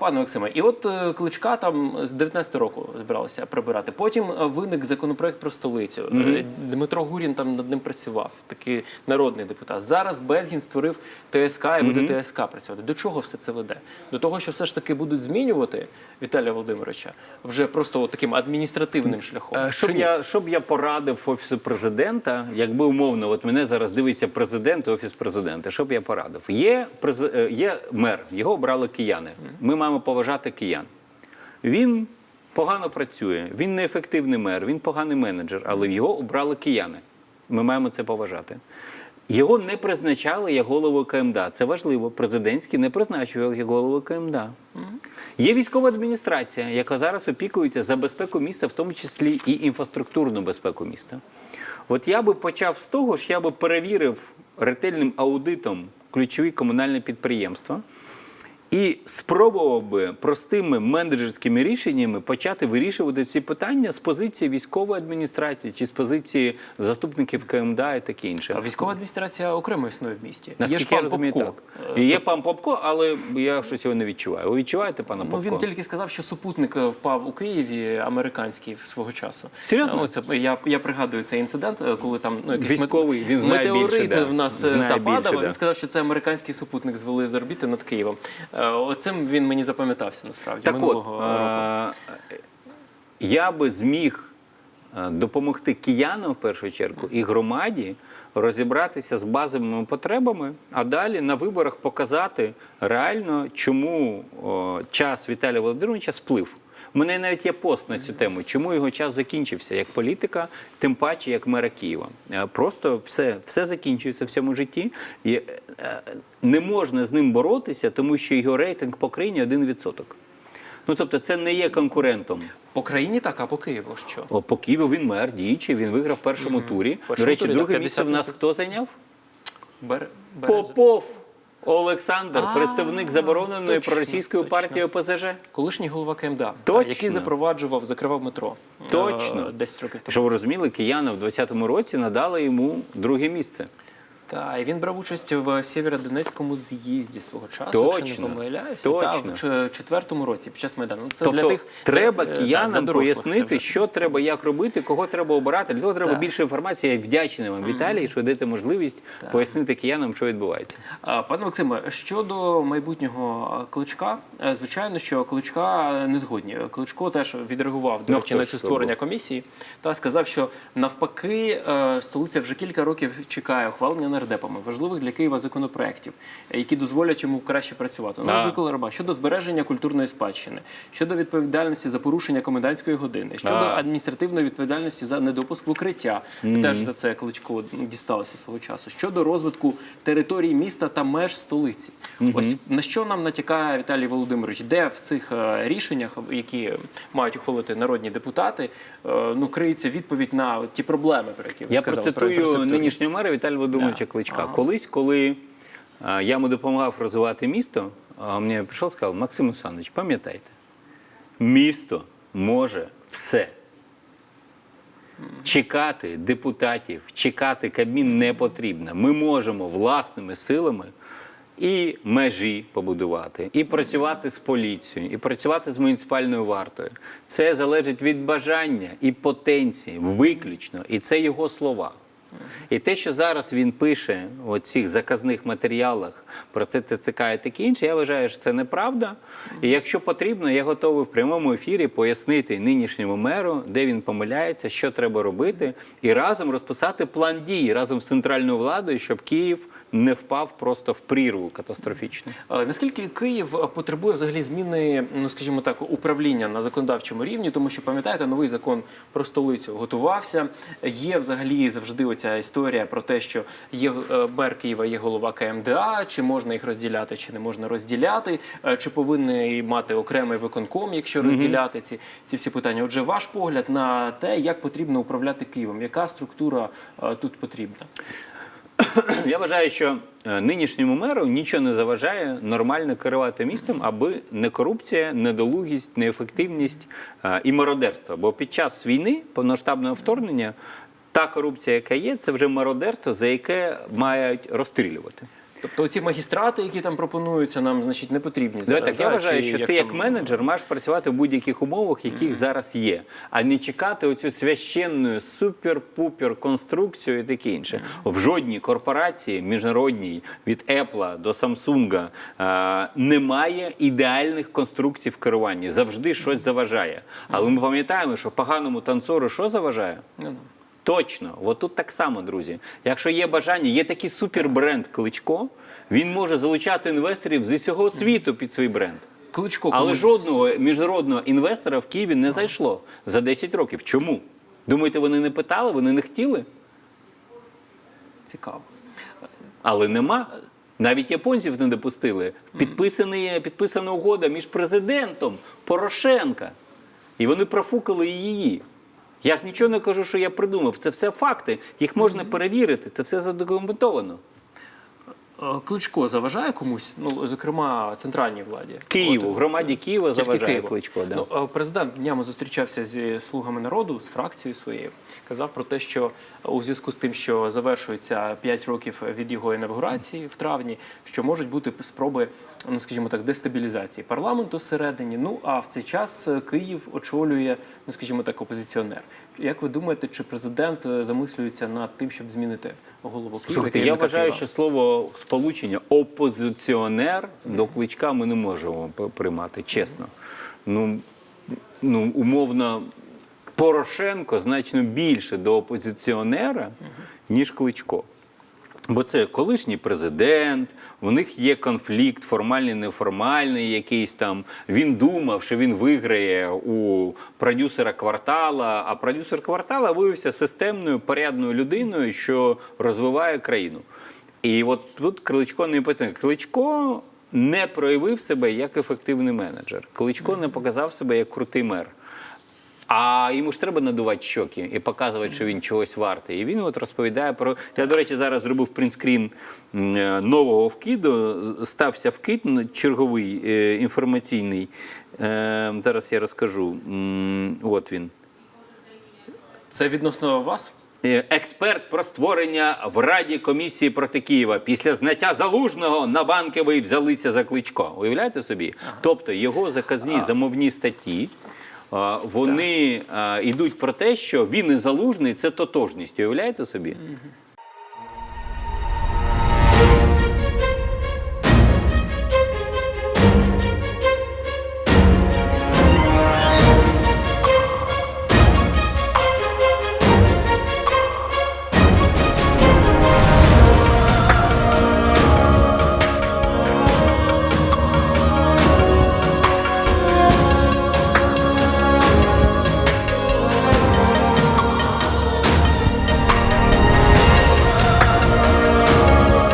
Пане Максиме, і от е, кличка там з 19 року збиралися прибирати. Потім е, виник законопроект про столицю. Е, Дмитро Гурін там над ним працював, такий народний депутат. Зараз Безгін створив ТСК і буде ТСК працювати. До чого все це веде? До того, що все ж таки будуть змінювати Віталія Володимировича вже просто от таким адміністративним шляхом. Щоб Чи я, щоб я порадив офісу президента, якби умовно, от мене зараз дивиться президент, і офіс президента. Щоб я порадив? Є є мер, його обрали кияни. Ми маємо поважати киян. Він погано працює, він неефективний мер, він поганий менеджер, але його обрали кияни. Ми маємо це поважати. Його не призначали як голову КМДА. Це важливо. Президентський не призначив його як голову КМДА. Є військова адміністрація, яка зараз опікується за безпеку міста, в тому числі і інфраструктурну безпеку міста. От я би почав з того, що я би перевірив ретельним аудитом ключові комунальні підприємства і спробував би простими менеджерськими рішеннями почати вирішувати ці питання з позиції військової адміністрації чи з позиції заступників КМДА і таке інше. А військова адміністрація окремо існує в місті. Є Наскільки ж я розумію, Попко. так. І Є пан Попко, але я щось його не відчуваю. Ви відчуваєте пана Ну, він тільки сказав, що супутник е, впав у Києві американський свого часу. Серйозно? Оце я, я пригадую цей інцидент, е, коли там ну, якийсь Військовий, він знає метеорит більше, да. в нас е, Знає та більше, падав. да. Він сказав, що це американський супутник звели з орбіти над Києвом. Е, Оцим він мені запам'ятався насправді Так от, року. е, я би зміг е, допомогти киянам в першу чергу і громаді розібратися з базовими потребами, а далі на виборах показати реально, чому час Віталія Володимировича сплив. У мене навіть є пост на цю тему, чому його час закінчився як політика, тим паче як мера Києва. Е, Просто все, все закінчується в цьому житті. І, е, не можна з ним боротися, тому що його рейтинг по країні 1%. Ну тобто це не є конкурентом. По країні так, а по Києву що? О, по Києву він мер діючий, він виграв в першому турі. Першому До речі, турі, друге місце в нас хто зайняв? Бер... Берез... Попов Олександр, А, представник забороненої точно, проросійської точно. партії ОПЗЖ. Колишній голова КМДА, Точно. який запроваджував, закривав метро. е, Точно. 10 років тому. Щоб ви розуміли, кияни в 2020 році надали йому друге місце. Так, і він брав участь в Сєвєродонецькому з'їзді свого часу, якщо Точно, не помиляюся. точно. Та, в четвертому році під час Майдану. Ну, Це тобто для тих треба е, е, киянам для пояснити, що треба, як робити, кого треба обирати. Для того треба Так. більше інформації. Я вдячний вам, Віталій, що даєте можливість пояснити киянам, що відбувається. Пане Максиме, щодо майбутнього кличка, е, звичайно, що кличка е, не згодні. Кличко теж відреагував до Ну, речі на це створення комісії та сказав, що навпаки столиця вже кілька років чекає ухвалення нардепами важливих для Києва законопроєктів, е, які дозволять йому краще працювати. Ну, Да. Зокрема, Раба, щодо збереження культурної спадщини, щодо відповідальності за порушення комендантської години, щодо Да. адміністративної відповідальності за недопуск в укриття. Теж за це кличко дісталося свого часу. Щодо розвитку території міста та меж столиці. Ось на що нам натякає Віталій Володимирович, де в цих е, рішеннях, які мають ухвалити народні депутати, е, ну криється відповідь на ті проблеми, про які ви Я сказали. про процитую нинішнього мера Віталія Володимировича. Кличка. Ага. Колись, коли я йому допомагав розвивати місто, а мені прийшов і сказав, Максим Олександрович, пам'ятайте, місто може все. Чекати депутатів, чекати Кабмін не потрібно. Ми можемо власними силами і межі побудувати, і працювати з поліцією, і працювати з муніципальною вартою. Це залежить від бажання і потенції, виключно. І це його слова. І те, що зараз він пише у цих заказних матеріалах про це ТЦК і таке інше, я вважаю, що це неправда. І якщо потрібно, я готовий в прямому ефірі пояснити нинішньому меру, де він помиляється, що треба робити, і разом розписати план дій разом з центральною владою, щоб Київ не впав просто в прірву катастрофічну. Е, Наскільки Київ потребує взагалі зміни, ну скажімо так, управління на законодавчому рівні, тому що пам'ятаєте, новий закон про столицю готувався. Є взагалі завжди оця історія про те, що є е, мер Києва, є голова КМДА, чи можна їх розділяти, чи не можна розділяти, е, чи повинен мати окремий виконком, якщо розділяти ці, ці всі питання. Отже, ваш погляд на те, як потрібно управляти Києвом, яка структура тут потрібна? Я вважаю, що е, нинішньому меру нічого не заважає нормально керувати містом, аби не корупція, недолугість, неефективність е, і мародерство. Бо під час війни, повноштабного вторгнення, та корупція, яка є, це вже мародерство, за яке мають розстрілювати. Тобто ці магістрати, які там пропонуються, нам значить не потрібні зараз. так, я да? вважаю, Чи що ти як менеджер маєш працювати в будь-яких умовах, яких зараз є, а не чекати оцю священну супер-пупер конструкцію і таке інше. В жодній корпорації міжнародній від Apple до Samsung е, немає ідеальних конструкцій в керуванні. Завжди щось заважає. Але ми пам'ятаємо, що поганому танцору що заважає? Ну, да. Точно, от тут так само, друзі. Якщо є бажання, є такий супербренд Кличко, він може залучати інвесторів з усього світу під свій бренд. Кличко Але комусь- жодного міжнародного інвестора в Києві не зайшло за 10 років. Чому? Думаєте, вони не питали, вони не хотіли? цікаво. Але нема. Навіть японців не допустили. Підписані, підписана угода між президентом Порошенка. І вони профукали її. Я ж нічого не кажу, що я придумав. Це все факти. Їх можна перевірити. Це все задокументовано. Е, Кличко заважає комусь, ну зокрема центральній владі. Києву, От, громаді Києва заважає Києву. Кличко. Да. Ну, е, президент днями зустрічався зі слугами народу, з фракцією своєю. Казав про те, що у зв'язку з тим, що завершується 5 років від його інавгурації в травні, що можуть бути спроби, ну скажімо так, дестабілізації парламенту всередині. Ну а в цей час Київ очолює, ну скажімо так, опозиціонер. Як ви думаєте, чи президент е, замислюється над тим, щоб змінити голову Києва? Слухайте, я вважаю, що слово сполучення опозиціонер до кличка ми не можемо приймати, чесно. Ну, ну умовно, Порошенко значно більше до опозиціонера, ніж кличко. Бо це колишній президент, у них є конфлікт, формальний, неформальний якийсь там. Він думав, що він виграє у продюсера квартала, а продюсер квартала виявився системною, порядною людиною, що розвиває країну. І от тут Кличко не поцінив. Кличко не проявив себе як ефективний менеджер. Кличко не показав себе як крутий мер. А йому ж треба надувати щоки і показувати, що він чогось вартий. І він от розповідає про. Я, до речі, зараз зробив принтскрін е, нового вкиду. Стався вкид черговий е, інформаційний. Е, Зараз я розкажу. От він. це відносно вас? Експерт про створення в Раді комісії проти Києва після зняття залужного на банковий взялися за кличко. Уявляєте собі? Тобто його заказні замовні статті. Вони йдуть про те, що він і залужний це тотожність. Уявляєте собі?